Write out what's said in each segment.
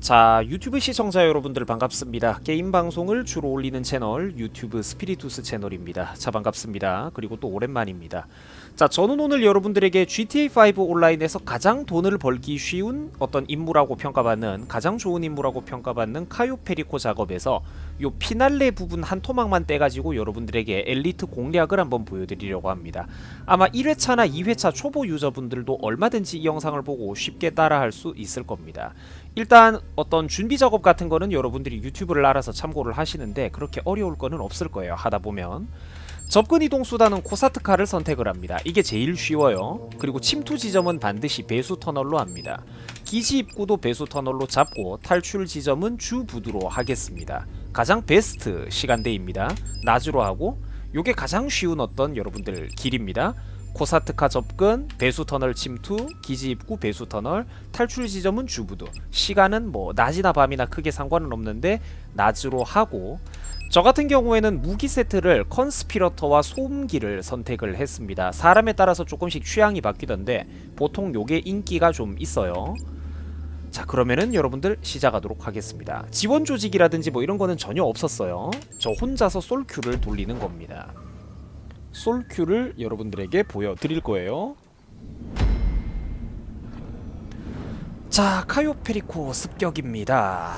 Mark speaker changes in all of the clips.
Speaker 1: 자 유튜브 시청자 여러분들 반갑습니다. 게임 방송을 주로 올리는 채널 유튜브 스피리투스 채널입니다. 자 반갑습니다. 그리고 또 오랜만입니다. 자 저는 오늘 여러분들에게 GTA5 온라인에서 가장 돈을 벌기 쉬운 어떤 임무라고 평가받는 가장 좋은 임무라고 평가받는 카요 페리코 작업에서 요 피날레 부분 한 토막만 떼가지고 여러분들에게 엘리트 공략을 한번 보여드리려고 합니다. 아마 1회차나 2회차 초보 유저분들도 얼마든지 이 영상을 보고 쉽게 따라할 수 있을 겁니다 일단 어떤 준비 작업 같은 거는 여러분들이 유튜브를 알아서 참고를 하시는데 그렇게 어려울 거는 없을 거예요. 하다 보면. 접근 이동 수단은 코사트카를 선택을 합니다. 이게 제일 쉬워요. 그리고 침투 지점은 반드시 배수 터널로 합니다. 기지 입구도 배수 터널로 잡고 탈출 지점은 주 부두로 하겠습니다. 가장 베스트 시간대입니다. 낮으로 하고 요게 가장 쉬운 어떤 여러분들 길입니다 코사트카 접근, 배수 터널 침투, 기지 입구 배수 터널, 탈출 지점은 주부도. 시간은 뭐 낮이나 밤이나 크게 상관은 없는데 낮으로 하고 저 같은 경우에는 무기 세트를 컨스피러터와 소음기를 선택을 했습니다. 사람에 따라서 조금씩 취향이 바뀌던데 보통 요게 인기가 좀 있어요. 자 그러면은 여러분들 시작하도록 하겠습니다. 지원 조직이라든지 뭐 이런 거는 전혀 없었어요. 저 혼자서 솔큐를 돌리는 겁니다. 솔큐를 여러분들에게 보여드릴 거예요. 자, 카요페리코 습격입니다.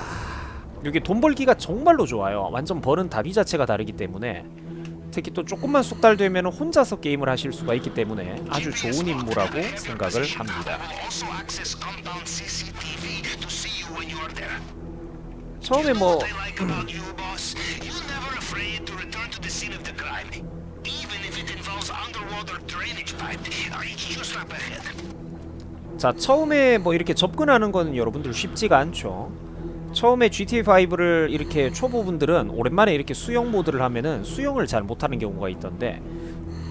Speaker 1: 여기 돈 벌기가 정말로 좋아요. 완전 버는 답이 자체가 다르기 때문에 특히 또 조금만 숙달되면 혼자서 게임을 하실 수가 있기 때문에 아주 좋은 임무라고 생각을 합니다. 처음에 뭐 자 처음에 뭐 이렇게 접근하는 거는 여러분들 쉽지가 않죠. 처음에 GTA5를 이렇게 초보분들은 오랜만에 이렇게 수영 모드를 하면은 수영을 잘 못하는 경우가 있던데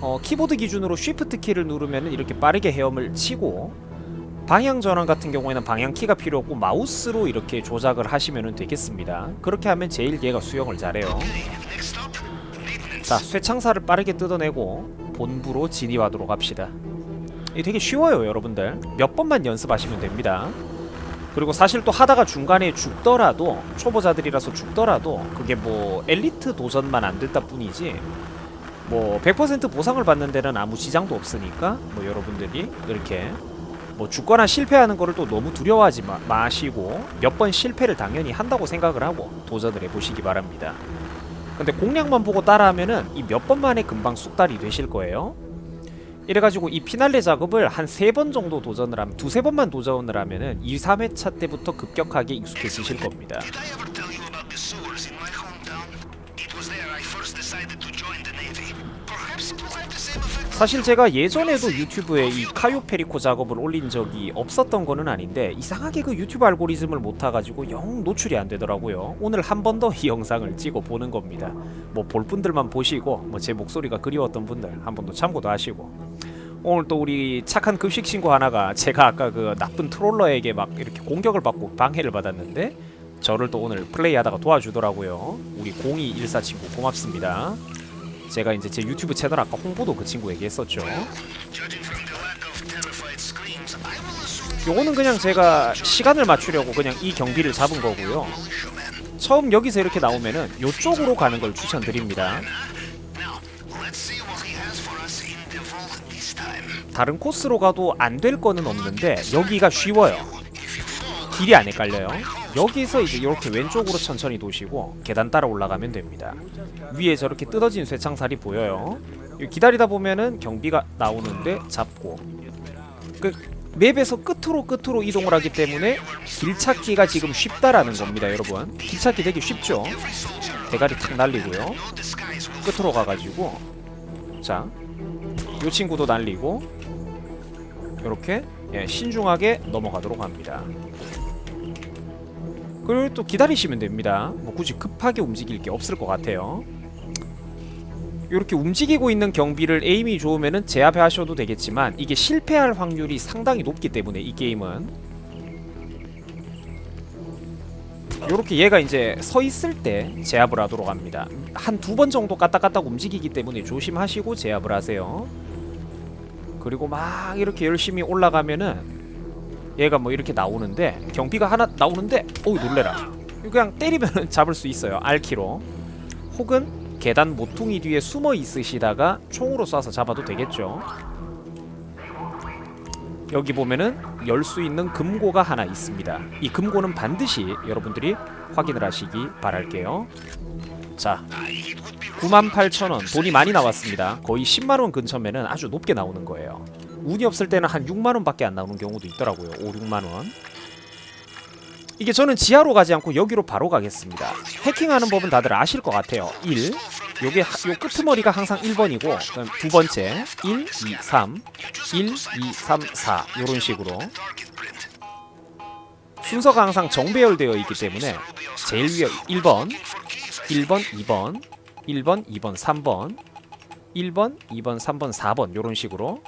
Speaker 1: 어, 키보드 기준으로 Shift 키를 누르면은 이렇게 빠르게 헤엄을 치고 방향 전환 같은 경우에는 방향 키가 필요 없고 마우스로 이렇게 조작을 하시면 되겠습니다. 그렇게 하면 제일 얘가 수영을 잘해요. 자, 쇠창살을 빠르게 뜯어내고 본부로 진입하도록 합시다. 이게 되게 쉬워요, 여러분들. 몇 번만 연습하시면 됩니다. 그리고 사실 또 하다가 중간에 죽더라도 초보자들이라서 죽더라도 그게 뭐 엘리트 도전만 안 됐다 뿐이지 뭐 100% 보상을 받는 데는 아무 지장도 없으니까 뭐 여러분들이 이렇게 뭐 죽거나 실패하는 거를 또 너무 두려워하지 마, 마시고 몇 번 실패를 당연히 한다고 생각을 하고 도전을 해보시기 바랍니다. 근데 공략만 보고 따라하면은 이 몇 번 만에 금방 숙달이 되실 거예요. 이래가지고 이 피날레 작업을 한 세 번 정도 도전을 하면 두세 번만 도전을 하면은 2, 3회차 때부터 급격하게 익숙해지실 겁니다. 사실 제가 예전에도 유튜브에 이 카요 페리코 작업을 올린 적이 없었던 거는 아닌데 이상하게 그 유튜브 알고리즘을 못 타가지고 영 노출이 안 되더라고요. 오늘 한 번 더 이 영상을 찍어 보는 겁니다. 뭐 볼 분들만 보시고 뭐 제 목소리가 그리웠던 분들 한 번 더 참고도 하시고 오늘 또 우리 착한 급식 친구 하나가 제가 아까 그 나쁜 트롤러에게 막 이렇게 공격을 받고 방해를 받았는데 저를 또 오늘 플레이하다가 도와주더라고요. 우리 0214 친구 고맙습니다. 제가 이제 제 유튜브 채널 아까 홍보도 그 친구에게 했었죠. 요거는 그냥 제가 시간을 맞추려고 그냥 이 경비를 잡은 거고요. 처음 여기서 이렇게 나오면은 요쪽으로 가는 걸 추천드립니다. 다른 코스로 가도 안 될 거는 없는데 여기가 쉬워요. 길이 안 헷갈려요. 여기서 이제 이렇게 왼쪽으로 천천히 도시고 계단 따라 올라가면 됩니다. 위에 저렇게 뜯어진 쇠창살이 보여요. 기다리다 보면은 경비가 나오는데 잡고 그 맵에서 끝으로 끝으로 이동을 하기 때문에 길 찾기가 지금 쉽다라는 겁니다, 여러분. 길 찾기 되게 쉽죠. 대가리 탁 날리고요. 끝으로 가가지고 자, 요 친구도 날리고 이렇게 예, 신중하게 넘어가도록 합니다. 그리고 또 기다리시면 됩니다. 뭐 굳이 급하게 움직일 게 없을 것 같아요. 이렇게 움직이고 있는 경비를 에임이 좋으면은 제압하셔도 되겠지만 이게 실패할 확률이 상당히 높기 때문에 이 게임은 이렇게 얘가 이제 서 있을 때 제압을 하도록 합니다. 한 두 번 정도 까딱까딱 움직이기 때문에 조심하시고 제압을 하세요. 그리고 막 이렇게 열심히 올라가면은 얘가 뭐 이렇게 나오는데 경비가 하나 나오는데 어우 놀래라. 그냥 때리면 잡을 수 있어요 R키로. 혹은 계단 모퉁이 뒤에 숨어 있으시다가 총으로 쏴서 잡아도 되겠죠. 여기 보면은 열 수 있는 금고가 하나 있습니다. 이 금고는 반드시 여러분들이 확인을 하시기 바랄게요. 자 98,000원. 돈이 많이 나왔습니다. 거의 10만원 근처면은 아주 높게 나오는 거예요 운이 없을 때는 한 6만원밖에 안 나오는 경우도 있더라고요. 5, 6만원. 이게 저는 지하로 가지 않고 여기로 바로 가겠습니다. 해킹하는 법은 다들 아실 것 같아요. 1 요게 하- 요 끄트머리가 항상 1번이고 그다음 두 번째 1, 2, 3 1, 2, 3, 4 요런 식으로. 순서가 항상 정배열되어 있기 때문에 제일 위에 1번 1번, 2번 1번, 2번, 3번 1번, 2번, 3번, 4번 요런 식으로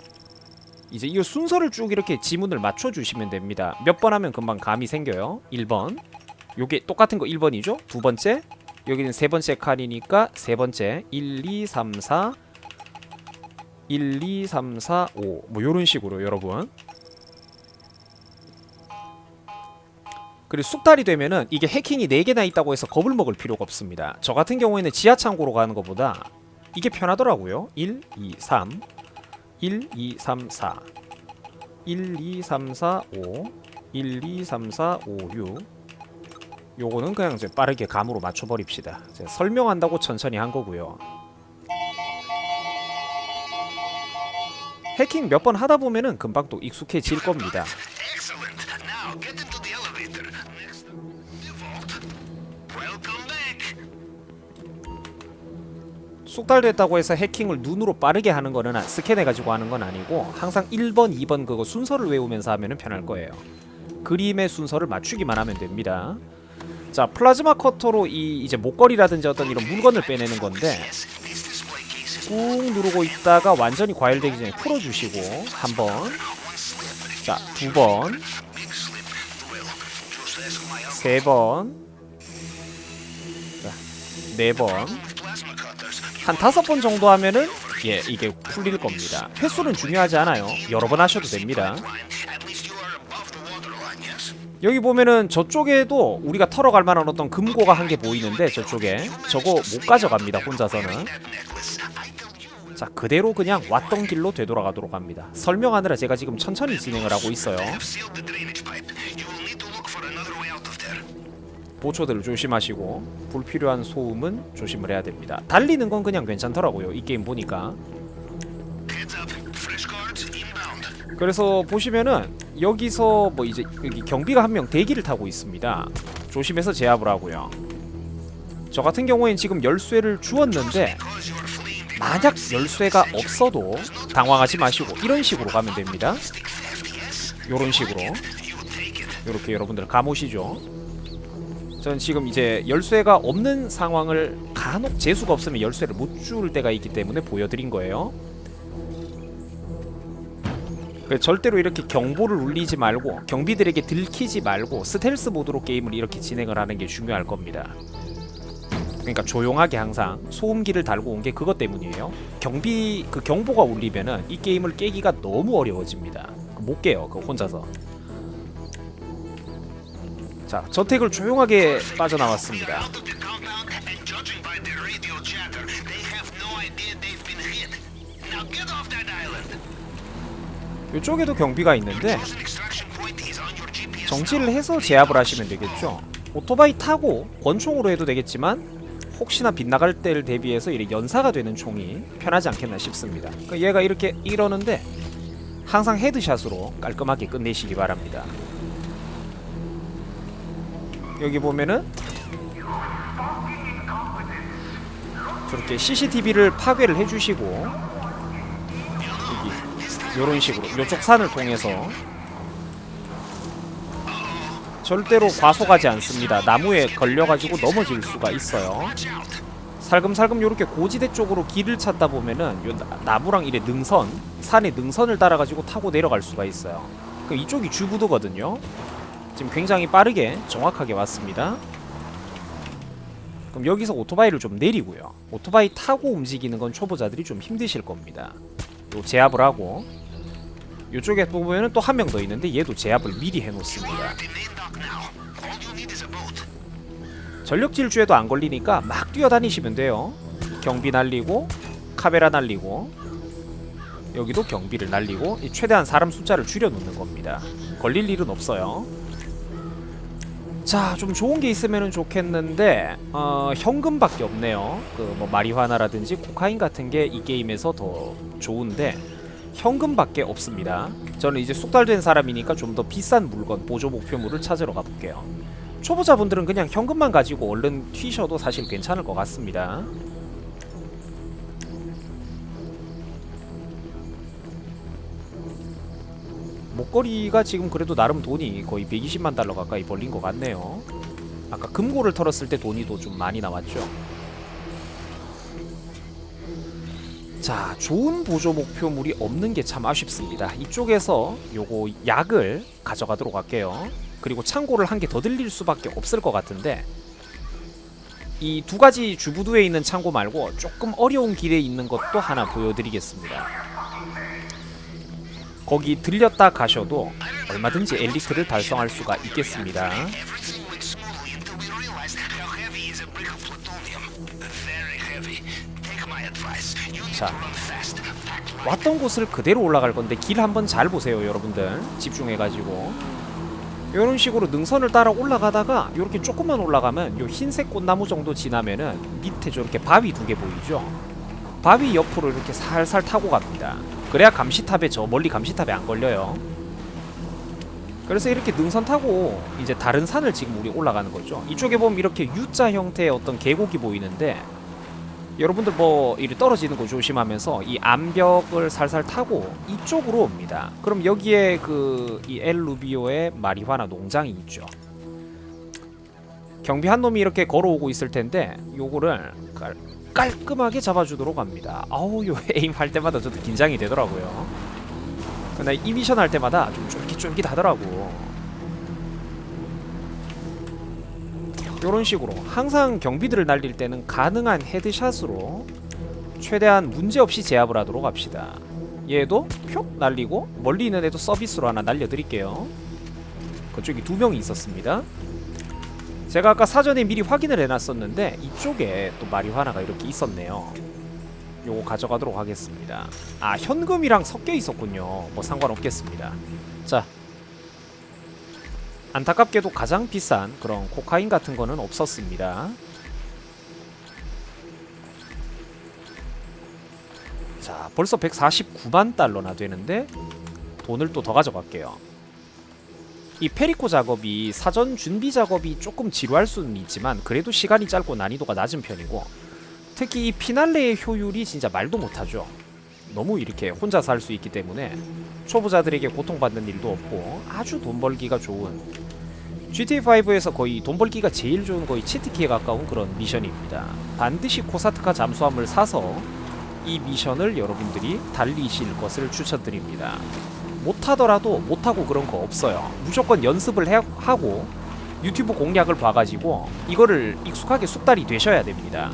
Speaker 1: 이제 이 순서를 쭉 이렇게 지문을 맞춰 주시면 됩니다. 몇 번 하면 금방 감이 생겨요. 1번. 요게 똑같은 거 1번이죠? 두 번째. 여기는 세 번째 칸이니까 세 번째. 1 2 3 4 1 2 3 4 5. 뭐 요런 식으로 여러분. 그리고 숙달이 되면은 이게 해킹이 4개나 있다고 해서 겁을 먹을 필요가 없습니다. 저 같은 경우에는 지하 창고로 가는 것보다 이게 편하더라고요. 1 2 3 1, 2, 3, 4 1, 2, 3, 4, 5 1, 2, 3, 4, 5, 6 요거는 그냥 이제 빠르게 감으로 맞춰버립시다. 설명한다고 천천히 한 거고요. 해킹 몇 번 하다 보면은 금방 또 익숙해질 겁니다 숙달됐다고 해서 해킹을 눈으로 빠르게 하는 거는 아- 스캔해가지고 하는 건 아니고 항상 1번, 2번 그거 순서를 외우면서 하면 편할 거예요. 그림의 순서를 맞추기만 하면 됩니다. 자, 플라즈마 커터로 이 이제 목걸이라든지 어떤 이런 물건을 빼내는 건데. 꾹 누르고 있다가 완전히 과열되기 전에 풀어주시고 한 번, 자, 두 번. 세 번, 자, 네 번. 한 다섯 번 정도 하면은 예 이게 풀릴 겁니다. 횟수는 중요하지 않아요. 여러 번 하셔도 됩니다. 여기 보면은 저쪽에도 우리가 털어갈 만한 어떤 금고가 한 개 보이는데 저쪽에 저거 못 가져갑니다. 혼자서는. 자 그대로 그냥 왔던 길로 되돌아가도록 합니다. 설명하느라 제가 지금 천천히 진행을 하고 있어요. 보초들을 조심하시고 불필요한 소음은 조심을 해야 됩니다. 달리는 건 그냥 괜찮더라고요. 이 게임 보니까. 그래서 보시면은 여기서 뭐 이제 여기 경비가 한 명 대기를 타고 있습니다. 조심해서 제압을 하고요. 저 같은 경우엔 지금 열쇠를 주었는데 만약 열쇠가 없어도 당황하지 마시고 이런 식으로 가면 됩니다. 요런 식으로. 이렇게 여러분들 감오시죠. 전 지금 이제 열쇠가 없는 상황을 간혹 재수가 없으면 열쇠를 못 줄 때가 있기 때문에 보여드린 거예요. 그 절대로 이렇게 경보를 울리지 말고 경비들에게 들키지 말고 스텔스 모드로 게임을 이렇게 진행을 하는 게 중요할 겁니다. 그러니까 조용하게 항상 소음기를 달고 온 게 그것 때문이에요. 경비 그 경보가 울리면은 이 게임을 깨기가 너무 어려워집니다. 못 깨요. 그 혼자서. 자, 저택을 조용하게 빠져나왔습니다. 이쪽에도 경비가 있는데. 정지를 해서 제압을 하시면 되겠죠. 오토바이 타고 권총으로 해도 되겠지만 혹시나 빗나갈 때를 대비해서 이렇게 연사가 되는 총이 편하지 않겠나 싶습니다. 그러니까 얘가 이렇게 이러는데 항상 헤드샷으로 깔끔하게 끝내시기 바랍니다. 여기 보면은 저렇게 CCTV를 파괴를 해주시고 여기 이런 식으로 이쪽 산을 통해서 절대로 과속하지 않습니다. 나무에 걸려가지고 넘어질 수가 있어요. 살금살금 이렇게 고지대 쪽으로 길을 찾다 보면은 요 나- 나무랑 이래 능선, 산의 능선을 따라가지고 타고 내려갈 수가 있어요. 그 이쪽이 주부도거든요. 지금 굉장히 빠르게 정확하게 왔습니다. 그럼 여기서 오토바이를 좀 내리고요. 오토바이 타고 움직이는 건 초보자들이 좀 힘드실 겁니다. 요 제압을 하고 이쪽에 보면은 또한 명 더 있는데 얘도 제압을 미리 해놓습니다. 전력 질주에도 안 걸리니까 막 뛰어다니시면 돼요. 경비 날리고 카메라 날리고 여기도 경비를 날리고 이 최대한 사람 숫자를 줄여놓는 겁니다. 걸릴 일은 없어요. 자, 좀 좋은 게 있으면 좋겠는데 어, 현금밖에 없네요. 그 뭐 마리화나라든지 코카인 같은 게 이 게임에서 더 좋은데 현금밖에 없습니다. 저는 이제 숙달된 사람이니까 좀 더 비싼 물건 보조 목표물을 찾으러 가볼게요. 초보자분들은 그냥 현금만 가지고 얼른 튀셔도 사실 괜찮을 것 같습니다. 목걸이가 지금 그래도 나름 돈이 거의 120만 달러 가까이 벌린 것 같네요. 아까 금고를 털었을 때 돈이 또좀 많이 나왔죠. 자, 좋은 보조 목표물이 없는 게 참 아쉽습니다. 이쪽에서 요거 약을 가져가도록 할게요. 그리고 창고를 한 개 더 들릴 수밖에 없을 것 같은데 이 두 가지 주부두에 있는 창고 말고 조금 어려운 길에 있는 것도 하나 보여드리겠습니다. 거기 들렸다 가셔도 얼마든지 엘리트를 달성할 수가 있겠습니다. 자. 왔던 곳을 그대로 올라갈 건데 길 한번 잘 보세요 여러분들 집중해가지고 이런 식으로 능선을 따라 올라가다가 이렇게 조금만 올라가면 요 흰색 꽃나무 정도 지나면은 밑에 저렇게 바위 두 개 보이죠 바위 옆으로 이렇게 살살 타고 갑니다 그래야 감시탑에 저 멀리 감시탑에 안 걸려요 그래서 이렇게 능선 타고 이제 다른 산을 지금 우리 올라가는 거죠 이쪽에 보면 이렇게 U자 형태의 어떤 계곡이 보이는데 여러분들 뭐 이리 떨어지는 거 조심하면서 이 암벽을 살살 타고 이쪽으로 옵니다. 그럼 여기에 그 이 엘루비오의 마리화나 농장이 있죠. 경비 한 놈이 이렇게 걸어오고 있을 텐데 요거를 깔, 깔끔하게 잡아주도록 합니다. 아우 요 에임 할 때마다 저도 긴장이 되더라고요. 근데 이 미션 할 때마다 좀 쫄깃쫄깃하더라고. 이런 식으로 항상 경비들을 날릴 때는 가능한 헤드샷으로 최대한 문제없이 제압을 하도록 합시다. 얘도 표 날리고 멀리 있는 애도 서비스로 하나 날려드릴게요. 그쪽이 두 명이 있었습니다. 제가 아까 사전에 미리 확인을 해놨었는데 이쪽에 또 마리화나가 이렇게 있었네요. 요거 가져가도록 하겠습니다. 아 현금이랑 섞여 있었군요. 뭐 상관없겠습니다. 자 안타깝게도 가장 비싼 그런 코카인 같은 거는 없었습니다. 자, 벌써 149만 달러나 되는데 돈을 또 더 가져갈게요. 이 페리코 작업이 사전 준비 작업이 조금 지루할 수는 있지만 그래도 시간이 짧고 난이도가 낮은 편이고 특히 이 피날레의 효율이 진짜 말도 못하죠. 너무 이렇게 혼자서 할수 있기 때문에 초보자들에게 고통받는 일도 없고 아주 돈 벌기가 좋은 GTA5에서 거의 돈 벌기가 제일 좋은 거의 치트키에 가까운 그런 미션입니다. 반드시 코사트카 잠수함을 사서 이 미션을 여러분들이 달리실 것을 추천드립니다. 못하더라도 못하고 그런 거 없어요. 무조건 연습을 해, 하고 유튜브 공략을 봐가지고 이거를 익숙하게 숙달이 되셔야 됩니다.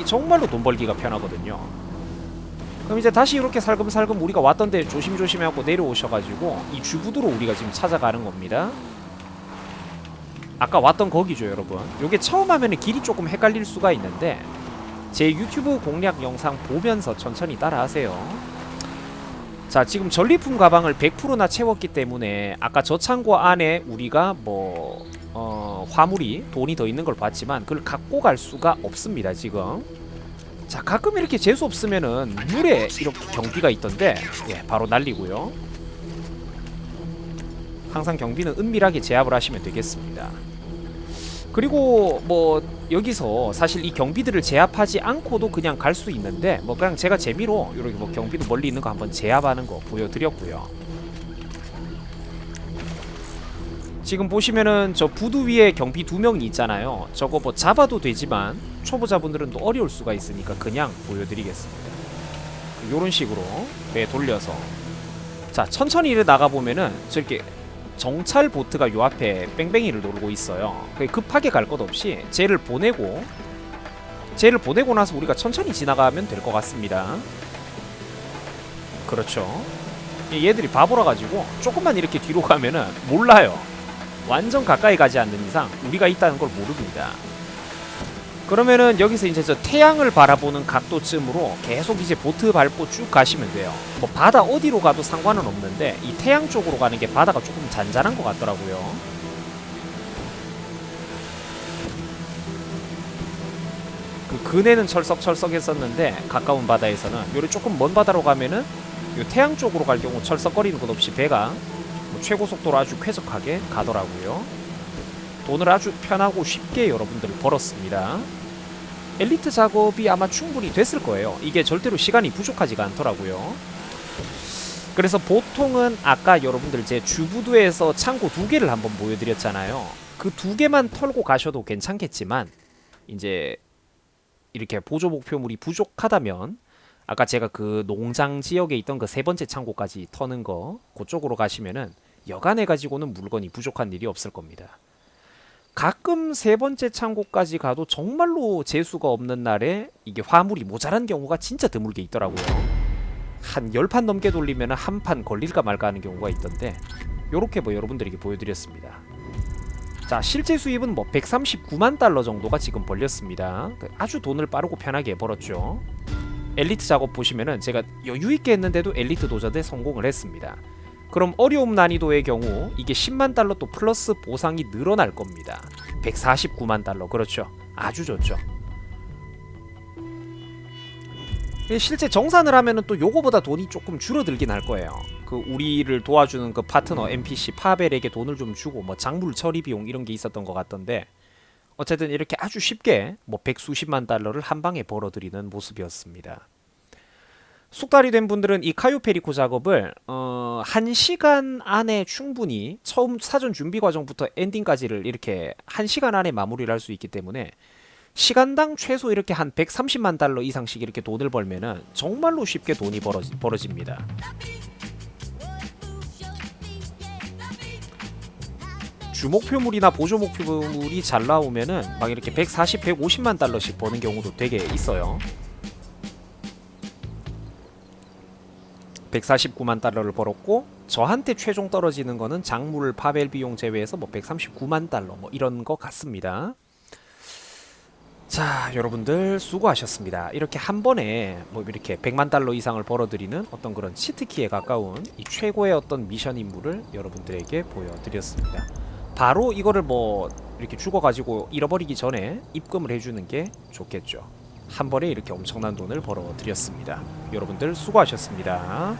Speaker 1: 이 정말로 돈 벌기가 편하거든요. 그럼 이제 다시 이렇게 살금살금 우리가 왔던 데 조심조심 하고 내려오셔가지고 이 주부도로 우리가 지금 찾아가는 겁니다. 아까 왔던 거기죠 여러분 요게 처음 하면은 길이 조금 헷갈릴 수가 있는데 제 유튜브 공략 영상 보면서 천천히 따라하세요 자 지금 전리품 가방을 100%나 채웠기 때문에 아까 저 창고 안에 우리가 뭐 어, 화물이 돈이 더 있는 걸 봤지만 그걸 갖고 갈 수가 없습니다 지금. 자 가끔 이렇게 재수 없으면은 물에 이렇게 경비가 있던데 예 바로 날리고요. 항상 경비는 은밀하게 제압을 하시면 되겠습니다 그리고 뭐 여기서 사실 이 경비들을 제압하지 않고도 그냥 갈 수 있는데 뭐 그냥 제가 재미로 이렇게 뭐 경비도 멀리 있는 거 한번 제압하는 거 보여드렸고요. 지금 보시면은 저 부두 위에 경비 두 명이 있잖아요. 저거 뭐 잡아도 되지만 초보자분들은 또 어려울 수가 있으니까 그냥 보여드리겠습니다. 요런 식으로 배 돌려서. 자 천천히 나가보면은 저렇게 정찰 보트가 요 앞에 뺑뺑이를 돌고 있어요. 급하게 갈 것 없이 쟤를 보내고 쟤를 보내고 나서 우리가 천천히 지나가면 될 것 같습니다. 그렇죠. 얘들이 바보라 가지고 조금만 이렇게 뒤로 가면은 몰라요. 완전 가까이 가지 않는 이상 우리가 있다는 걸 모릅니다. 그러면은 여기서 이제 저 태양을 바라보는 각도쯤으로 계속 이제 보트 밟고 쭉 가시면 돼요. 뭐 바다 어디로 가도 상관은 없는데 이 태양 쪽으로 가는 게 바다가 조금 잔잔한 것 같더라고요. 그 근해는 철썩철썩했었는데 가까운 바다에서는 요리 조금 먼 바다로 가면은 요 태양 쪽으로 갈 경우 철썩거리는 것 없이 배가 뭐 최고 속도로 아주 쾌적하게 가더라고요. 돈을 아주 편하고 쉽게 여러분들 벌었습니다. 엘리트 작업이 아마 충분히 됐을 거예요. 이게 절대로 시간이 부족하지가 않더라고요. 그래서 보통은 아까 여러분들 제 주부도에서 창고 두 개를 한번 보여드렸잖아요. 그 두 개만 털고 가셔도 괜찮겠지만 이제 이렇게 보조 목표물이 부족하다면 아까 제가 그 농장 지역에 있던 그 세 번째 창고까지 터는 거 그쪽으로 가시면은 여간해 가지고는 물건이 부족한 일이 없을 겁니다. 가끔 세 번째 창고까지 가도 정말로 재수가 없는 날에 이게 화물이 모자란 경우가 진짜 드물게 있더라고요. 한열판 넘게 돌리면 한 판 걸릴까 말까 하는 경우가 있던데 요렇게 뭐 여러분들에게 보여드렸습니다. 자 실제 수입은 뭐 139만 달러 정도가 지금 벌렸습니다. 그 아주 돈을 빠르고 편하게 벌었죠. 엘리트 작업 보시면은 제가 여유 있게 했는데도 엘리트 도전에 성공을 했습니다. 그럼 어려움 난이도의 경우 이게 10만 달러 또 플러스 보상이 늘어날 겁니다. 149만 달러 그렇죠. 아주 좋죠. 예, 실제 정산을 하면은 또 요거보다 돈이 조금 줄어들긴 할 거예요. 그 우리를 도와주는 그 파트너 NPC 파벨에게 돈을 좀 주고 뭐 작물 처리 비용 이런 게 있었던 것 같던데 어쨌든 이렇게 아주 쉽게 뭐 백수십만 달러를 한 방에 벌어들이는 모습이었습니다. 숙달이 된 분들은 이 카요페리코 작업을 어, 한 시간 안에 충분히 처음 사전 준비 과정부터 엔딩까지를 이렇게 한 시간 안에 마무리를 할 수 있기 때문에 시간당 최소 이렇게 한 130만 달러 이상씩 이렇게 돈을 벌면은 정말로 쉽게 돈이 벌어지, 벌어집니다. 주목표물이나 보조 목표물이 잘 나오면은 막 이렇게 140, 150만 달러씩 버는 경우도 되게 있어요. 149만 달러를 벌었고 저한테 최종 떨어지는 거는 작물 파벨 비용 제외해서 뭐 139만 달러 뭐 이런 거 같습니다. 자, 여러분들 수고하셨습니다. 이렇게 한 번에 뭐 이렇게 100만 달러 이상을 벌어들이는 어떤 그런 치트키에 가까운 이 최고의 어떤 미션 임무를 여러분들에게 보여드렸습니다. 바로 이거를 뭐 이렇게 죽어가지고 잃어버리기 전에 입금을 해주는 게 좋겠죠. 한 번에 이렇게 엄청난 돈을 벌어드렸습니다. 여러분들 수고하셨습니다.